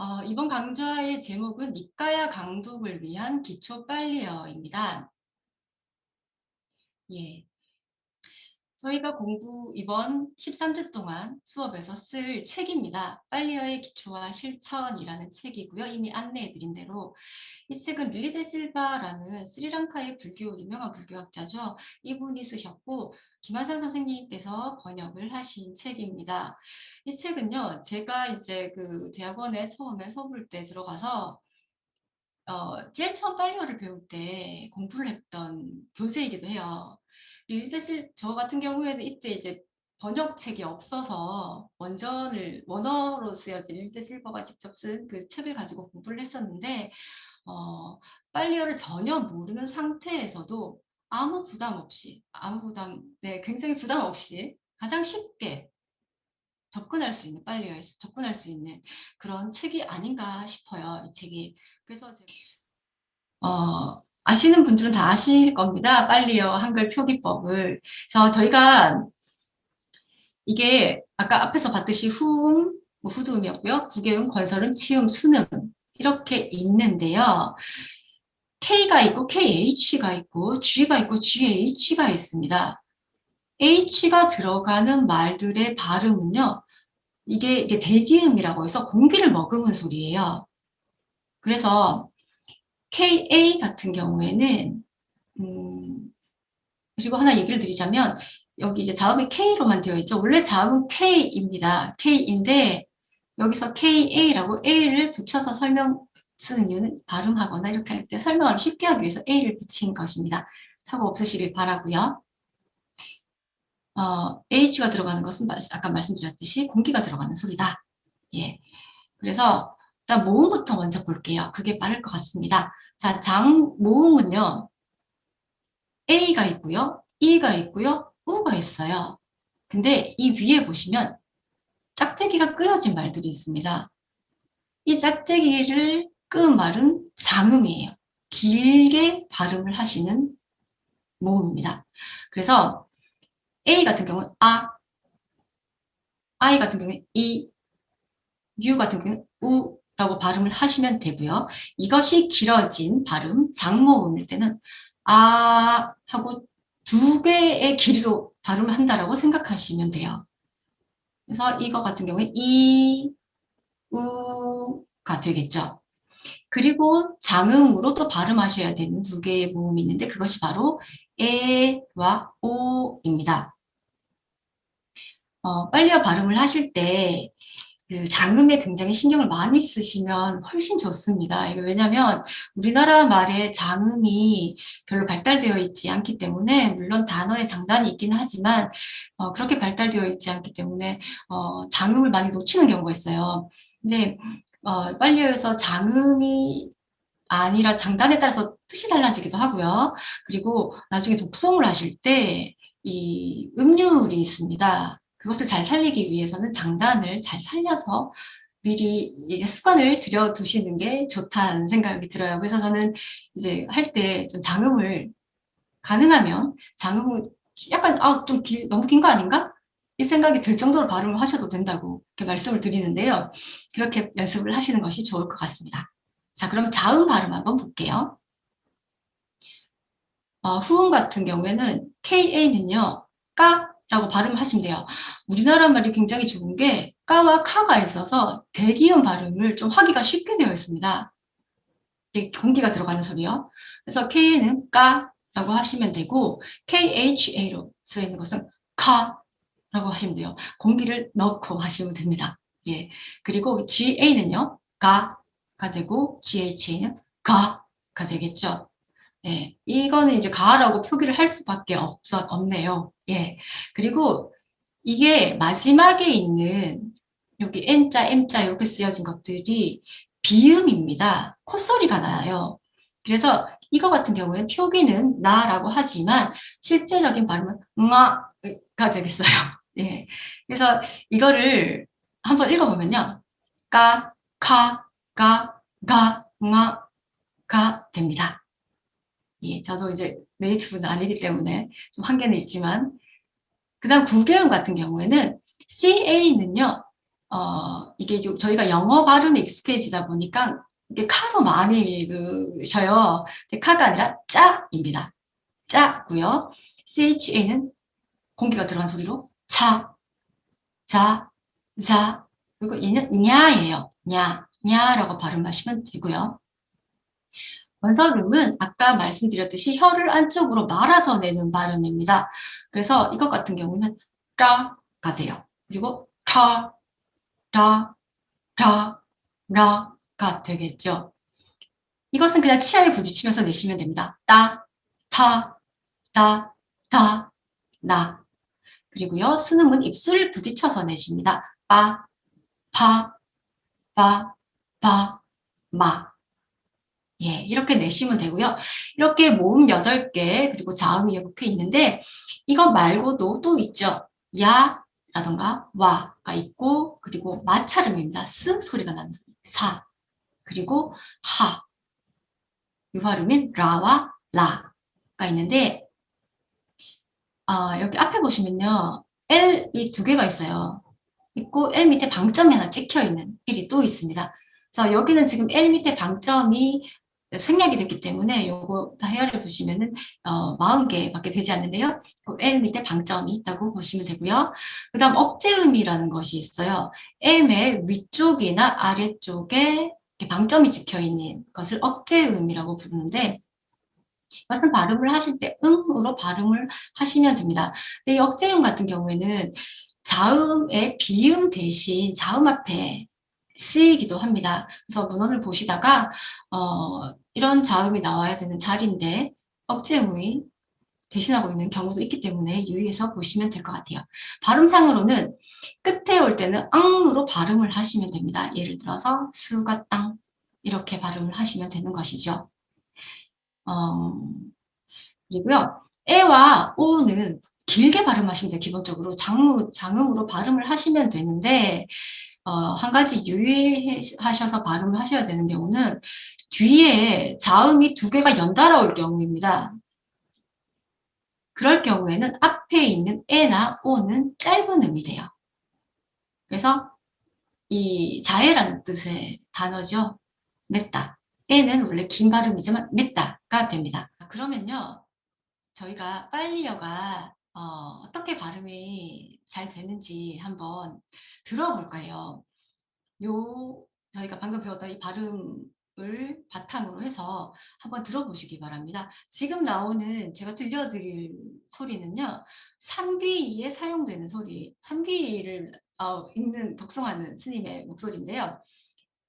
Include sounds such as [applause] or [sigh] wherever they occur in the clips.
어, 이번 강좌의 제목은 니까야 강독을 위한 기초 빨리어입니다. 예. 저희가 공부 이번 13주 동안 수업에서 쓸 책입니다. 빨리어의 기초와 실천이라는 책이고요. 이미 안내해 드린 대로 이 책은 릴리제 실바라는 스리랑카의 불교 유명한 불교학자죠. 이분이 쓰셨고 김한상 선생님께서 번역을 하신 책입니다. 이 책은요. 제가 이제 그 대학원에 처음에 서울 때 들어가서 어, 제일 처음 빨리어를 배울 때 공부를 했던 교재이기도 해요. 릴리제 저 같은 경우에는 이때 이제 번역책이 없어서 원전을 원어로 쓰여진 릴리제 실버가 직접 쓴 그 책을 가지고 공부를 했었는데 어, 빨리어를 전혀 모르는 상태에서도 아무 부담 없이 아무 부담 네 굉장히 부담 없이 가장 쉽게 접근할 수 있는 빨리어에 접근할 수 있는 그런 책이 아닌가 싶어요 이 책이. 그래서 제가 어, 아시는 분들은 다 아실 겁니다. 빨리요 한글 표기법을. 그래서 저희가 이게 아까 앞에서 봤듯이 후음, 뭐 후두음이었고요. 구개음, 건설음, 치음, 순음 이렇게 있는데요. K가 있고 KH가 있고 G가 있고 GH가 있습니다. H가 들어가는 말들의 발음은요. 이게 이게 대기음이라고 해서 공기를 머금은 소리예요. 그래서 KA 같은 경우에는 음, 그리고 하나 얘기를 드리자면 여기 이제 자음이 K로만 되어 있죠. 원래 자음은 K입니다. K인데 여기서 KA라고 A를 붙여서 설명 쓰는 이유는 발음하거나 이렇게 할 때 설명하기 쉽게 하기 위해서 A를 붙인 것입니다. 사고 없으시길 바라고요. 어, H가 들어가는 것은 아까 말씀드렸듯이 공기가 들어가는 소리다. 예. 그래서 일단 모음부터 먼저 볼게요. 그게 빠를 것 같습니다. 자, 장 모음은요. A가 있고요. E가 있고요. U가 있어요. 근데 이 위에 보시면 짝대기가 끄어진 말들이 있습니다. 이 짝대기를 끄은 말은 장음이에요. 길게 발음을 하시는 모음입니다. 그래서 A 같은 경우는 아, I 같은 경우는 이, U 같은 경우는 우, 라고 발음을 하시면 되고요. 이것이 길어진 발음, 장모음일 때는 아 하고 두 개의 길이로 발음을 한다라고 생각하시면 돼요. 그래서 이거 같은 경우에 이, 우가 되겠죠. 그리고 장음으로 또 발음하셔야 되는 두 개의 모음이 있는데 그것이 바로 에와 오입니다. 어, 빨리어 발음을 하실 때 그 장음에 굉장히 신경을 많이 쓰시면 훨씬 좋습니다. 왜냐하면 우리나라 말에 장음이 별로 발달되어 있지 않기 때문에 물론 단어의 장단이 있긴 하지만 어, 그렇게 발달되어 있지 않기 때문에 어, 장음을 많이 놓치는 경우가 있어요. 근데 어, 빨리어에서 장음이 아니라 장단에 따라서 뜻이 달라지기도 하고요. 그리고 나중에 독송을 하실 때 이 음률이 있습니다. 그것을 잘 살리기 위해서는 장단을 잘 살려서 미리 이제 습관을 들여두시는 게 좋다는 생각이 들어요. 그래서 저는 이제 할 때 좀 장음을 가능하면 장음을 약간 아 좀 너무 긴 거 아닌가? 이 생각이 들 정도로 발음을 하셔도 된다고 이렇게 말씀을 드리는데요. 그렇게 연습을 하시는 것이 좋을 것 같습니다. 자, 그럼 자음 발음 한번 볼게요. 어, 후음 같은 경우에는 KA는요, 까, 라고 발음하시면 돼요. 우리나라 말이 굉장히 좋은 게 까와 카가 있어서 대기음 발음을 좀 하기가 쉽게 되어 있습니다. 경기가 들어가는 소리요. 그래서 K는 까라고 하시면 되고 KHA로 쓰여 있는 것은 카라고 하시면 돼요. 공기를 넣고 하시면 됩니다. 예. 그리고 GA는요. 가가 되고 GHA는 가가 되겠죠. 예. 이거는 이제 가라고 표기를 할 수밖에 없어, 없네요. 예. 그리고 이게 마지막에 있는 여기 N자, M자 이렇게 쓰여진 것들이 비음입니다. 콧소리가 나요. 그래서 이거 같은 경우는 표기는 나라고 하지만 실제적인 발음은 응아가 되겠어요. [laughs] 예. 그래서 이거를 한번 읽어보면요. 까, 카, 가, 가, 응아 가 됩니다. 예, 저도 이제 네이티브는 아니기 때문에 좀 한계는 있지만 그 다음 구개음 같은 경우에는 CA는요 어, 이게 저희가 영어 발음에 익숙해지다 보니까 이게 카로 많이 읽으셔요. 근데 카가 아니라 짜입니다. 짜고요. CHA는 공기가 들어간 소리로 차, 자, 자, 그리고 얘는 냐예요. 냐, 냐라고 발음하시면 되고요. 원설음은 아까 말씀드렸듯이 혀를 안쪽으로 말아서 내는 발음입니다. 그래서 이것 같은 경우는 라가 돼요. 그리고 타, 라, 라, 라가 되겠죠. 이것은 그냥 치아에 부딪히면서 내시면 됩니다. 따, 타, 따, 타, 나. 그리고요, 스음은 입술을 부딪혀서 내십니다. 빠, 파, 빠, 바, 마. 예, 이렇게 내시면 되고요. 이렇게 모음 8개, 그리고 자음이 이렇게 있는데, 이거 말고도 또 있죠. 야, 라던가 와가 있고, 그리고 마찰음입니다. 스 소리가 나는 소리. 사, 그리고 하. 유화음인 라와 라가 있는데, 어, 여기 앞에 보시면요. L이 두 개가 있어요. 있고 L 밑에 방점이 하나 찍혀 있는 L이 또 있습니다. 그래서 여기는 지금 L 밑에 방점이 생략이 됐기 때문에 요거 다 헤아려 보시면은 어, 40개밖에 되지 않는데요. L 밑에 방점이 있다고 보시면 되고요. 그 다음 억제음이라는 것이 있어요. M의 위쪽이나 아래쪽에 방점이 찍혀 있는 것을 억제음이라고 부르는데 이것은 발음을 하실 때 응으로 발음을 하시면 됩니다. 근데 이 억제음 같은 경우에는 자음의 비음 대신 자음 앞에 쓰이기도 합니다. 그래서 문헌을 보시다가 어, 이런 자음이 나와야 되는 자리인데 억제음이 대신하고 있는 경우도 있기 때문에 유의해서 보시면 될 것 같아요. 발음상으로는 끝에 올 때는 앙으로 발음을 하시면 됩니다. 예를 들어서 수가 땅 이렇게 발음을 하시면 되는 것이죠. 어, 그리고요. 에와 오는 길게 발음하시면 돼요. 기본적으로 장음, 장음으로 발음을 하시면 되는데 어, 한 가지 유의하셔서 발음을 하셔야 되는 경우는 뒤에 자음이 두 개가 연달아 올 경우입니다. 그럴 경우에는 앞에 있는 에나 오는 짧은 음이 돼요. 그래서 이 자해라는 뜻의 단어죠. 맺다. 에는 원래 긴 발음이지만 맺다가 됩니다. 그러면요. 저희가 빨리어가 어, 떻게 발음이 잘 되는지 한번 들어볼 까요 요, 저희가 방금 배웠던 이 발음을 바탕으로 해서 한번 들어보시기 바랍니다. 지금 나오는 제가 들려드릴 소리는요, 3귀에 사용되는 소리, 3귀를 어, 읽는, 독성하는 스님의 목소리인데요.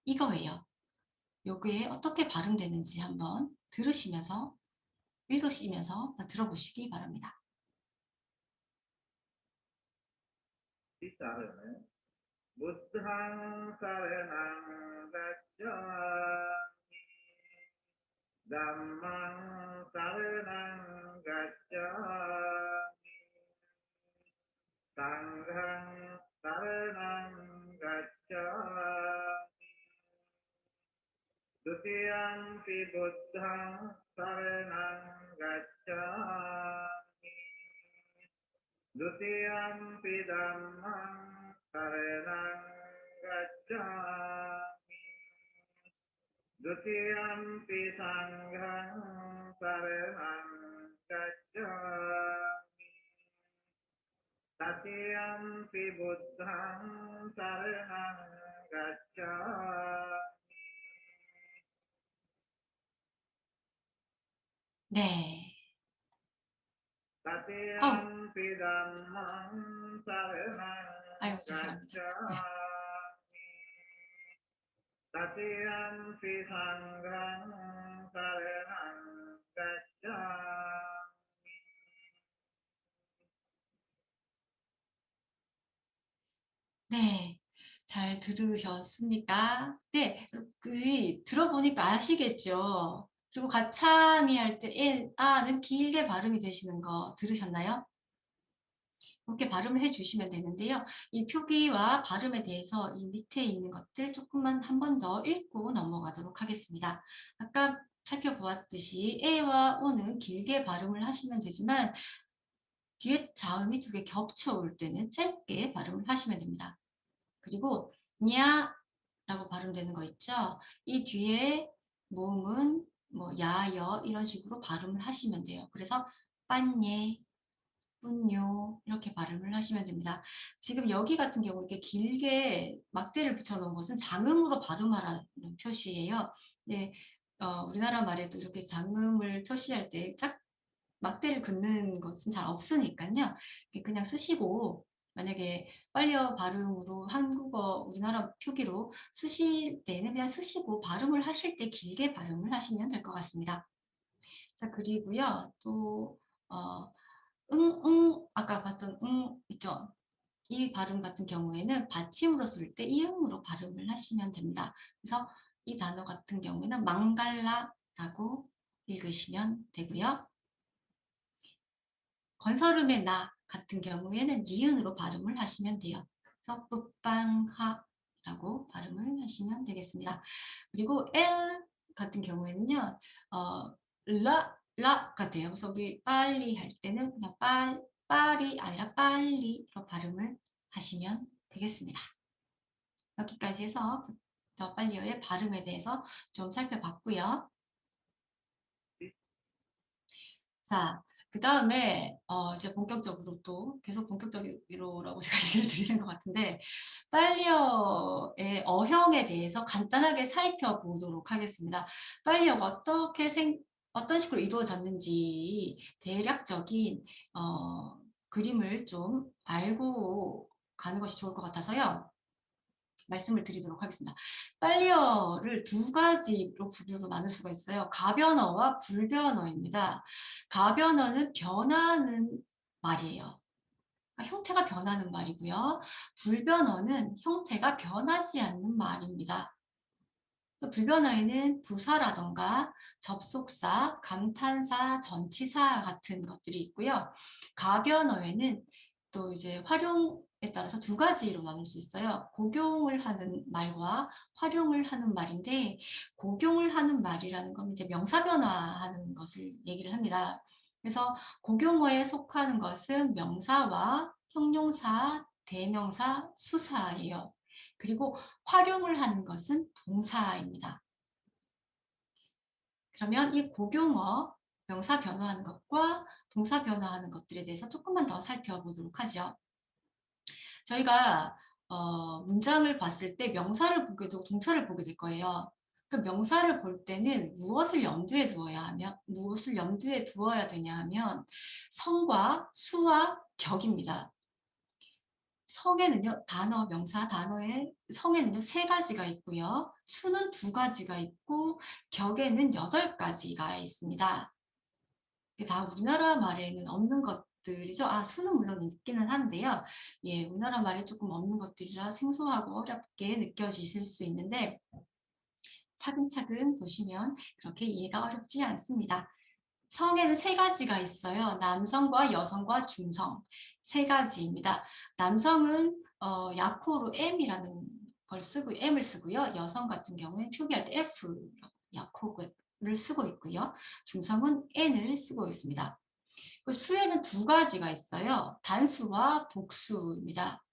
이거예요. 요게 어떻게 발음되는지 한번 들으시면서 읽으시면서 들어보시기 바랍니다. සරණ බුද්ධං සරණං ගච්ඡාමි. ධම්මං සරණං ගච්ඡාමි. සංඝං සරණං ගච්ඡාමි ဒုတိယံ පි බුද්ධං සරණං ගච්ඡාමි. දුතියම්පි ධම්මං සරණං ගච්ඡාමි ဒ ුතියම්පි සංඝං සරණං ගච්ඡාමි තතියම්පි බුද්ධං සරණං ගච්ඡාමි 네. 어. 아유, 죄송합니다. 네. 잘 들으셨습니까? 네. 그, 들어보니까 아시겠죠? 그리고 가참이 할 때, 아는 길게 발음이 되시는 거 들으셨나요? 그렇게 발음을 해주시면 되는데요. 이 표기와 발음에 대해서 이 밑에 있는 것들 조금만 한 번 더 읽고 넘어가도록 하겠습니다. 아까 살펴보았듯이 에와 오는 길게 발음을 하시면 되지만 뒤에 자음이 두 개 겹쳐 올 때는 짧게 발음을 하시면 됩니다. 그리고 냐 라고 발음되는 거 있죠. 이 뒤에 모음은 뭐 야여 이런 식으로 발음을 하시면 돼요. 그래서 빤예, 뿐요 이렇게 발음을 하시면 됩니다. 지금 여기 같은 경우 이렇게 길게 막대를 붙여놓은 것은 장음으로 발음하라는 표시예요. 네, 어, 우리나라 말에도 이렇게 장음을 표시할 때 짝 막대를 긋는 것은 잘 없으니까요. 그냥 쓰시고 만약에 빨리어 발음으로 한국어 우리나라 표기로 쓰실 때는 그냥 쓰시고 발음을 하실 때 길게 발음을 하시면 될 것 같습니다. 자 그리고요 또 어, 응, 응 아까 봤던 응 있죠. 이 발음 같은 경우에는 받침으로 쓸 때 이응으로 발음을 하시면 됩니다. 그래서 이 단어 같은 경우에는 망갈라라고 읽으시면 되고요. 건설음의 나 같은 경우에는 니은으로 발음을 하시면 돼요. 그래서 뿌빵하라고 발음을 하시면 되겠습니다. 그리고 L 같은 경우에는요, 어, 라, 라가 돼요. 그래서 우리 빨리 할 때는 그냥 빨, 빨이 아니라 빨리로 발음을 하시면 되겠습니다. 여기까지 해서 더 빨리어의 발음에 대해서 좀 살펴봤고요. 자, 그 다음에 어, 이제 본격적으로 또 계속 본격적으로라고 [laughs] 제가 얘기를 드리는 것 같은데 빨리어의 어형에 대해서 간단하게 살펴보도록 하겠습니다. 빨리어가 어떻게 생 어떤 식으로 이루어졌는지 대략적인 어, 그림을 좀 알고 가는 것이 좋을 것 같아서요. 말씀을 드리도록 하겠습니다. 빨리어를 두 가지로 부류로 나눌 수가 있어요. 가변어와 불변어입니다. 가변어는 변하는 말이에요. 그러니까 형태가 변하는 말이고요. 불변어는 형태가 변하지 않는 말입니다. 불변어에는 부사라던가 접속사, 감탄사, 전치사 같은 것들이 있고요. 가변어에는 또 이제 활용에 따라서 두 가지로 나눌 수 있어요. 고용을 하는 말과 활용을 하는 말인데 고용을 하는 말이라는 건 이제 명사 변화하는 것을 얘기를 합니다. 그래서 고용어에 속하는 것은 명사와 형용사, 대명사, 수사예요. 그리고 활용을 하는 것은 동사입니다. 그러면 이 고용어, 명사 변화하는 것과 동사 변화하는 것들에 대해서 조금만 더 살펴보도록 하죠. 저희가 어, 문장을 봤을 때 명사를 보게 되고 동사를 보게 될 거예요. 그럼 명사를 볼 때는 무엇을 염두에 두어야 하면 무엇을 염두에 두어야 되냐 하면 성과 수와 격입니다. 성에는요, 단어, 명사, 단어의 성에는요, 세 가지가 있고요. 수는 두 가지가 있고, 격에는 여덟 가지가 있습니다. 다 우리나라 말에는 없는 것들이죠. 아, 수는 물론 있기는 한데요. 예, 우리나라 말에 조금 없는 것들이라 생소하고 어렵게 느껴지실 수 있는데, 차근차근 보시면 그렇게 이해가 어렵지 않습니다. 성에는 세 가지가 있어요. 남성과 여성과 중성. 세 가지입니다. 남성은 어, 약호로 M이라는 걸 쓰고 M을 쓰고요. 여성 같은 경우는 표기할 때 F 약호를 쓰고 있고요. 중성은 N을 쓰고 있습니다. 수에는 두 가지가 있어요. 단수와 복수입니다.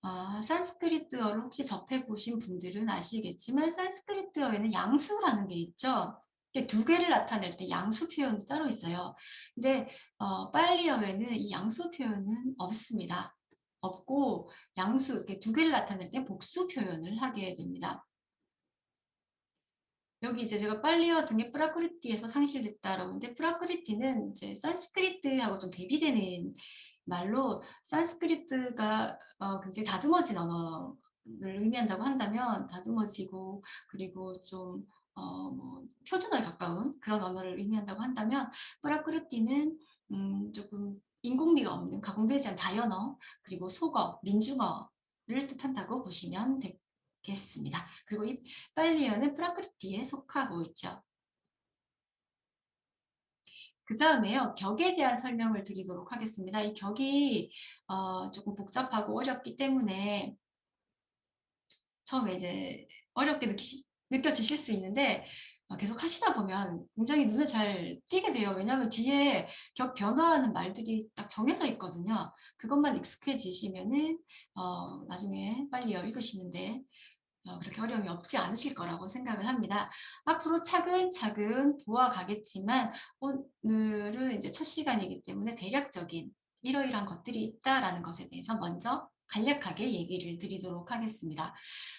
아, 산스크리트어를 혹시 접해보신 분들은 아시겠지만 산스크리트어에는 양수라는 게 있죠. 두 개를 나타낼 때 양수 표현도 따로 있어요. 근데 어, 빨리어에는 이 양수 표현은 없습니다. 없고 양수 이렇게 두 개를 나타낼 때 복수 표현을 하게 됩니다. 여기 이제 제가 빨리어 등의 프라크리티에서 상실됐다라고 하는데 프라크리티는 이제 산스크리트하고 좀 대비되는 말로 산스크리트가 어, 굉장히 다듬어진 언어를 의미한다고 한다면 다듬어지고 그리고 좀 어, 뭐 표준어에 가까운 그런 언어를 의미한다고 한다면 프라크르티는 음, 조금 인공미가 없는 가공되지 않은 자연어 그리고 속어, 민중어를 뜻한다고 보시면 되겠습니다. 그리고 이 빨리어는 프라크르티에 속하고 있죠. 그 다음에요. 격에 대한 설명을 드리도록 하겠습니다. 이 격이 어, 조금 복잡하고 어렵기 때문에 처음에 이제 어렵게 느끼시, 느껴지실 수 있는데 어, 계속 하시다 보면 굉장히 눈에 잘 띄게 돼요. 왜냐하면 뒤에 격 변화하는 말들이 딱 정해져 있거든요. 그것만 익숙해지시면은 어, 나중에 빨리 읽으시는데 어, 그렇게 어려움이 없지 않으실 거라고 생각을 합니다. 앞으로 차근차근 보아가겠지만 오늘은 이제 첫 시간이기 때문에 대략적인 이러이러한 것들이 있다라는 것에 대해서 먼저 간략하게 얘기를 드리도록 하겠습니다.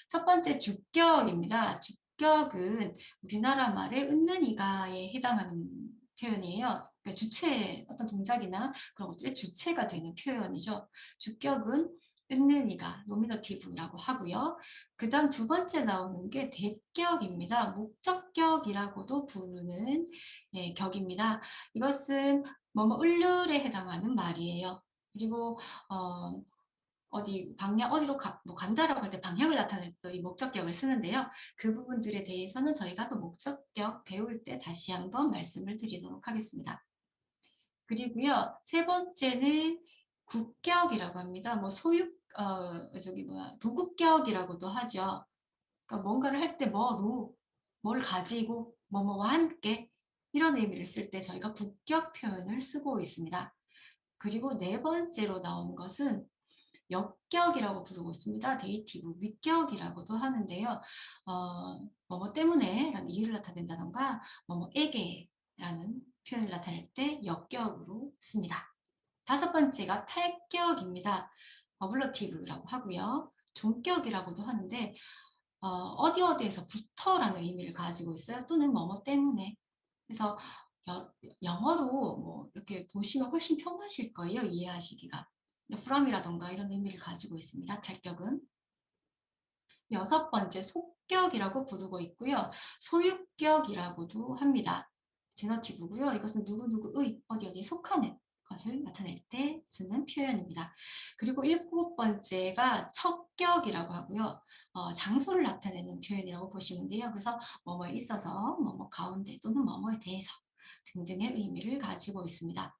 첫 번째 주격입니다. 주격은 우리나라 말의 은는이가에 해당하는 표현이에요. 그러니까 주체, 어떤 동작이나 그런 것들의 주체가 되는 표현이죠. 주격은 은는이가 노미너티브라고 하고요. 그 다음 두 번째 나오는 게 대격입니다. 목적격이라고도 부르는 예, 격입니다. 이것은 뭐뭐 을률에 해당하는 말이에요. 그리고 어, 어디 방향 어디로 가, 뭐 간다라고 할 때 방향을 나타낼 때 이 목적격을 쓰는데요. 그 부분들에 대해서는 저희가 또 목적격 배울 때 다시 한번 말씀을 드리도록 하겠습니다. 그리고요 세 번째는 국격이라고 합니다. 뭐 소유 어 저기 뭐야 도국격이라고도 하죠. 그러니까 뭔가를 할 때 뭐로 뭘 가지고 뭐뭐와 함께 이런 의미를 쓸 때 저희가 국격 표현을 쓰고 있습니다. 그리고 네 번째로 나온 것은 역격이라고 부르고 있습니다. 데이티브, 윗격이라고도 하는데요. 어, 뭐뭐 때문에 라는 이유를 나타낸다던가 뭐뭐에게 라는 표현을 나타낼 때 역격으로 씁니다. 다섯 번째가 탈격입니다. 어블러티브라고 하고요. 종격이라고도 하는데 어, 디 어디에서 부터라는 의미를 가지고 있어요. 또는 뭐뭐 때문에. 그래서 여, 영어로 뭐 이렇게 보시면 훨씬 편하실 거예요. 이해하시기가. From이라던가 이런 의미를 가지고 있습니다. 탈격은. 여섯 번째 속격이라고 부르고 있고요. 소유격이라고도 합니다. 제너티브고요. 이것은 누구누구의 어디 어디에 속하는 것을 나타낼 때 쓰는 표현입니다. 그리고 일곱 번째가 척격이라고 하고요. 어, 장소를 나타내는 표현이라고 보시면 돼요. 그래서 뭐뭐에 있어서, 뭐뭐 가운데 또는 뭐뭐에 대해서 등등의 의미를 가지고 있습니다.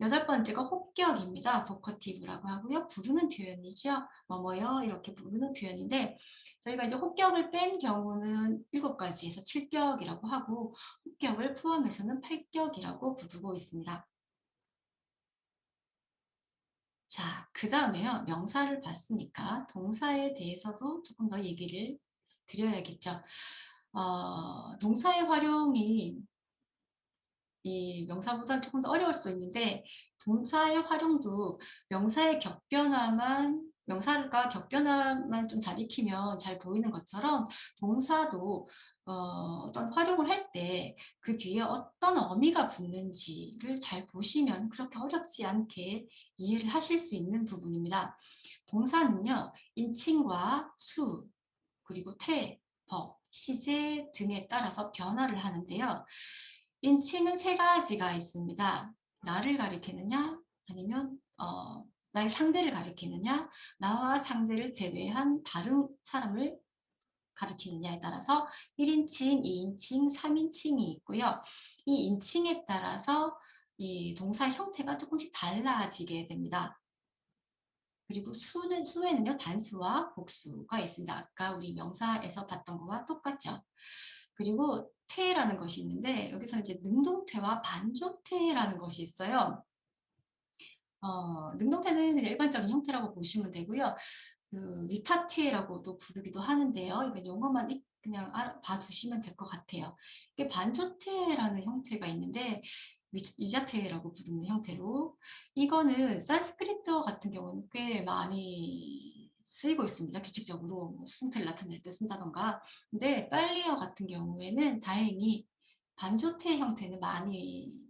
여덟 번째가 혹격입니다. 보커티브라고 하고요. 부르는 표현이죠. 뭐뭐요 이렇게 부르는 표현인데 저희가 이제 혹격을 뺀 경우는 일곱 가지에서 칠격이라고 하고 혹격을 포함해서는 팔격이라고 부르고 있습니다. 자, 그 다음에요. 명사를 봤으니까 동사에 대해서도 조금 더 얘기를 드려야겠죠. 어, 동사의 활용이 이 명사보다 조금 더 어려울 수 있는데 동사의 활용도 명사의 격변화만 명사가 격변화만 좀 잘 익히면 잘 보이는 것처럼 동사도 어, 떤 활용을 할 때 그 뒤에 어떤 어미가 붙는지를 잘 보시면 그렇게 어렵지 않게 이해를 하실 수 있는 부분입니다. 동사는요, 인칭과 수, 그리고 태, 법, 시제 등에 따라서 변화를 하는데요. 인칭은 세 가지가 있습니다. 나를 가리키느냐, 아니면 어, 나의 상대를 가리키느냐, 나와 상대를 제외한 다른 사람을 가리키느냐에 따라서 1인칭, 2인칭, 3인칭이 있고요. 이 인칭에 따라서 이 동사 형태가 조금씩 달라지게 됩니다. 그리고 수는, 수에는요, 단수와 복수가 있습니다. 아까 우리 명사에서 봤던 거와 똑같죠. 그리고 태라는 것이 있는데, 여기서 이제 능동태와 반조태라는 것이 있어요. 어, 능동태는 그냥 일반적인 형태라고 보시면 되고요. 그 위타테라고도 부르기도 하는데요. 이건 용어만 그냥 알아, 봐두시면 될 것 같아요. 이게 반조테라는 형태가 있는데 위자테라고 부르는 형태로 이거는 산스크리트 같은 경우는 꽤 많이 쓰이고 있습니다. 규칙적으로 뭐 수동태를 나타낼 때 쓴다던가 근데 빨리어 같은 경우에는 다행히 반조태 형태는 많이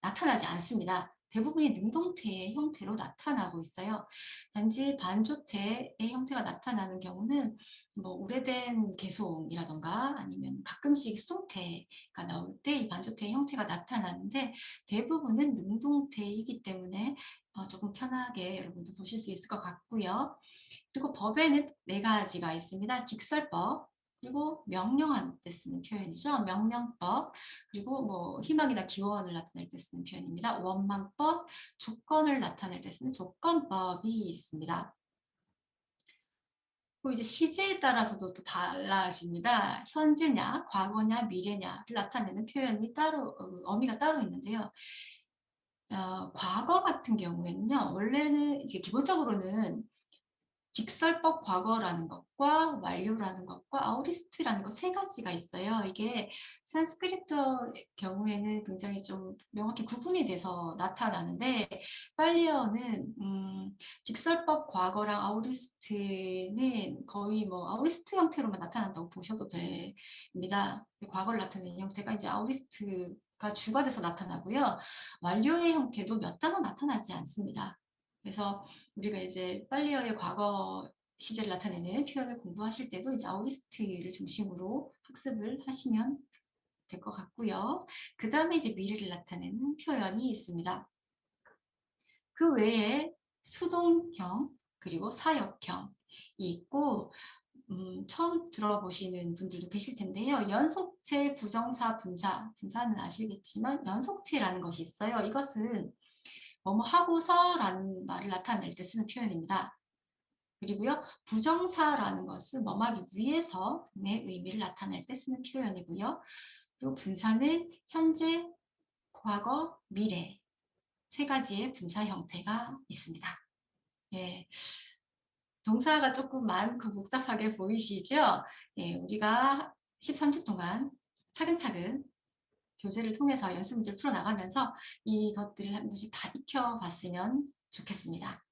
나타나지 않습니다. 대부분이 능동태의 형태로 나타나고 있어요. 단지 반조태의 형태가 나타나는 경우는 뭐 오래된 개송이라던가 아니면 가끔씩 수동태가 나올 때 이 반조태의 형태가 나타나는데 대부분은 능동태이기 때문에 어, 조금 편하게 여러분도 보실 수 있을 것 같고요. 그리고 법에는 네 가지가 있습니다. 직설법, 그리고 명령한 때 쓰는 표현이죠. 명령법. 그리고 뭐 희망이나 기원을 나타낼 때 쓰는 표현입니다. 원망법, 조건을 나타낼 때 쓰는 조건법이 있습니다. 그리고 이제 시제에 따라서도 또 달라집니다. 현재냐, 과거냐, 미래냐를 나타내는 표현이 따로 어, 어미가 따로 있는데요. 어, 과거 같은 경우에는요. 원래는 이제 기본적으로는 직설법 과거라는 것과 완료라는 것과 아우리스트라는 것 세 가지가 있어요. 이게 산스크리트어 경우에는 굉장히 좀 명확히 구분이 돼서 나타나는데 빨리어는 음, 직설법 과거랑 아우리스트는 거의 뭐 아우리스트 형태로만 나타난다고 보셔도 됩니다. 과거를 나타내는 형태가 이제 아우리스트가 주가 돼서 나타나고요. 완료의 형태도 몇 단어 나타나지 않습니다. 그래서 우리가 이제 빨리어의 과거 시제를 나타내는 표현을 공부하실 때도 이제 아우리스트를 중심으로 학습을 하시면 될 것 같고요. 그 다음에 이제 미래를 나타내는 표현이 있습니다. 그 외에 수동형 그리고 사역형이 있고 음, 처음 들어보시는 분들도 계실 텐데요. 연속체, 부정사, 분사, 분사는 아시겠지만 연속체라는 것이 있어요. 이것은 뭐뭐 하고서라는 말을 나타낼 때 쓰는 표현입니다. 그리고요, 부정사라는 것은 뭐하기 위해서 의 의미를 나타낼 때 쓰는 표현이고요. 그리고 분사는 현재, 과거, 미래 세 가지의 분사 형태가 있습니다. 예. 동사가 조금 많고 복잡하게 보이시죠? 예, 우리가 13주 동안 차근차근 교재를 통해서 연습 문제를 풀어나가면서 이것들을 한 번씩 다 익혀봤으면 좋겠습니다.